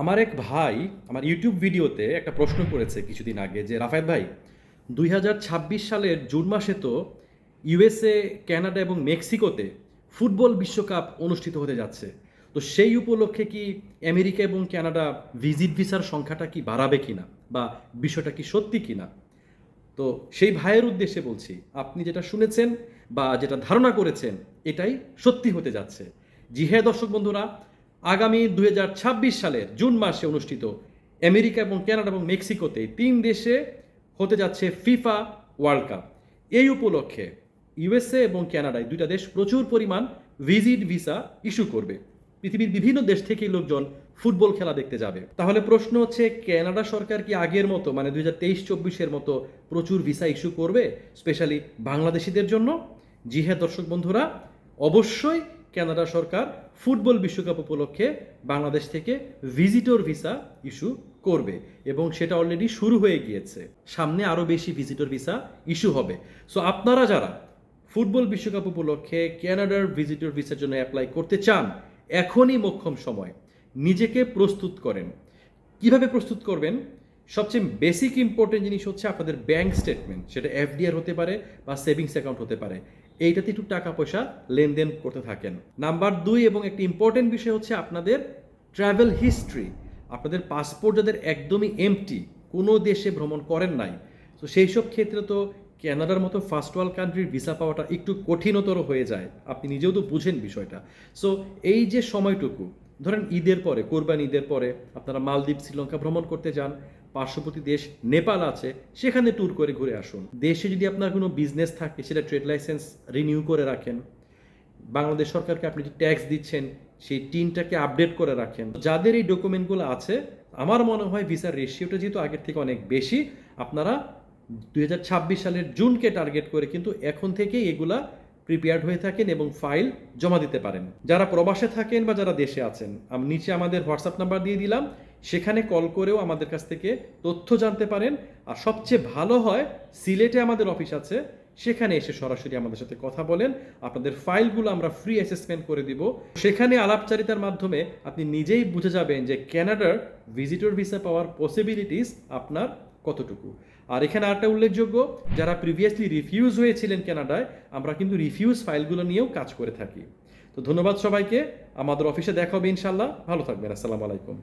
আমার এক ভাই আমার ইউটিউব ভিডিওতে একটা প্রশ্ন করেছে কিছুদিন আগে যে, রাফায়েত ভাই, দুই হাজার ছাব্বিশ সালের জুন মাসে তো ইউএসএ ক্যানাডা এবং মেক্সিকোতে ফুটবল বিশ্বকাপ অনুষ্ঠিত হতে যাচ্ছে। তো সেই উপলক্ষে কি আমেরিকা এবং ক্যানাডা ভিজিট ভিসার সংখ্যাটা কি বাড়াবে কিনা বা বিষয়টা কি সত্যি কিনা? তো সেই ভাইয়ের উদ্দেশ্যে বলছি, আপনি যেটা শুনেছেন বা যেটা ধারণা করেছেন, এটাই সত্যি হতে যাচ্ছে। জি হ্যাঁ দর্শক বন্ধুরা আগামী দুই হাজার ছাব্বিশ সালের জুন মাসে অনুষ্ঠিত আমেরিকা এবং কানাডা এবং মেক্সিকোতে তিন দেশে হতে যাচ্ছে ফিফা ওয়ার্ল্ড কাপ। এই উপলক্ষে ইউএসএ এবং কানাডায় দুইটা দেশ প্রচুর পরিমাণ ভিজিট ভিসা ইস্যু করবে। পৃথিবীর বিভিন্ন দেশ থেকে লোকজন ফুটবল খেলা দেখতে যাবে। তাহলে প্রশ্ন হচ্ছে, কানাডা সরকার কি আগের মতো মানে দুই হাজার তেইশ চব্বিশের মতো প্রচুর ভিসা ইস্যু করবে, স্পেশালি বাংলাদেশিদের জন্য? জি হ্যাঁ দর্শক বন্ধুরা, অবশ্যই কানাডা সরকার ফুটবল বিশ্বকাপ উপলক্ষে বাংলাদেশ থেকে ভিজিটর ভিসা ইস্যু করবে এবং সেটা অলরেডি শুরু হয়ে গিয়েছে। সামনে আরও বেশি ভিজিটর ভিসা ইস্যু হবে। সো আপনারা যারা ফুটবল বিশ্বকাপ উপলক্ষে কানাডার ভিজিটর ভিসার জন্য অ্যাপ্লাই করতে চান, এখনই মোক্ষম সময়। নিজেকে প্রস্তুত করেন। কীভাবে প্রস্তুত করবেন? সবচেয়ে বেসিক ইম্পর্টেন্ট জিনিস হচ্ছে আপনাদের ব্যাংক স্টেটমেন্ট সেটা এফডিআর হতে পারে বা সেভিংস অ্যাকাউন্ট হতে পারে। এইটাতে একটু টাকা পয়সা লেনদেন করতে থাকেন। নাম্বার দুই এবং একটি ইম্পর্টেন্ট বিষয় হচ্ছে আপনাদের ট্রাভেল হিস্ট্রি আপনাদের পাসপোর্ট যাদের একদমই এমটি কোনো দেশে ভ্রমণ করেন নাই। তো সেই সব ক্ষেত্রে তো কানাডার মতো ফার্স্ট ওয়ার্ল্ড কান্ট্রির ভিসা পাওয়াটা একটু কঠিনতর হয়ে যায়। আপনি নিজেও তো বুঝেন বিষয়টা। সো এই যে সময়টুকু, ধরেন ঈদের পরে, কোরবান ঈদের পরে আপনারা মালদ্বীপ, শ্রীলঙ্কা ভ্রমণ করতে যান। পার্শ্ববর্তী দেশ নেপাল আছে, সেখানে ট্যুর করে ঘুরে আসুন। দেশে যদি আপনার কোনো বিজনেস থাকে, সেটা ট্রেড লাইসেন্স রিনিউ করে রাখেন। বাংলাদেশ সরকারকে আপনি যে ট্যাক্স দিচ্ছেন, সেই টিনটাকে আপডেট করে রাখেন। যাদের এই ডকুমেন্টগুলো আছে, আমার মনে হয় ভিসার রেশিওটা যেহেতু আগের থেকে অনেক বেশি, আপনারা দুই হাজার ছাব্বিশ সালের জুনকে টার্গেট করে কিন্তু এখন থেকেই এগুলা প্রিপেয়ার্ড হয়ে থাকেন এবং ফাইল জমা দিতে পারেন। যারা প্রবাসে থাকেন বা যারা দেশে আছেন, আমি নিচে আমাদের হোয়াটসঅ্যাপ নাম্বার দিয়ে দিলাম। সেখানে কল করেও আমাদের কাছ থেকে তথ্য জানতে পারেন। আর সবচেয়ে ভালো হয়, সিলেটে আমাদের অফিস আছে, সেখানে এসে সরাসরি আমাদের সাথে কথা বলেন। আপনাদের ফাইলগুলো আমরা ফ্রি অ্যাসেসমেন্ট করে দিব। সেখানে আলাপচারিতার মাধ্যমে আপনি নিজেই বুঝে যাবেন যে ক্যানাডার ভিজিটর ভিসা পাওয়ার পসিবিলিটিস আপনার কতটুকু। আর এখানে আরেকটা উল্লেখযোগ্য, যারা প্রিভিয়াসলি রিফিউজ হয়েছিলেন কানাডায় আমরা কিন্তু রিফিউজ ফাইলগুলো নিয়েও কাজ করে থাকি। তো ধন্যবাদ সবাইকে। আমাদের অফিসে দেখা হবে ইনশাল্লাহ ভালো থাকবেন। আসসালামু আলাইকুম।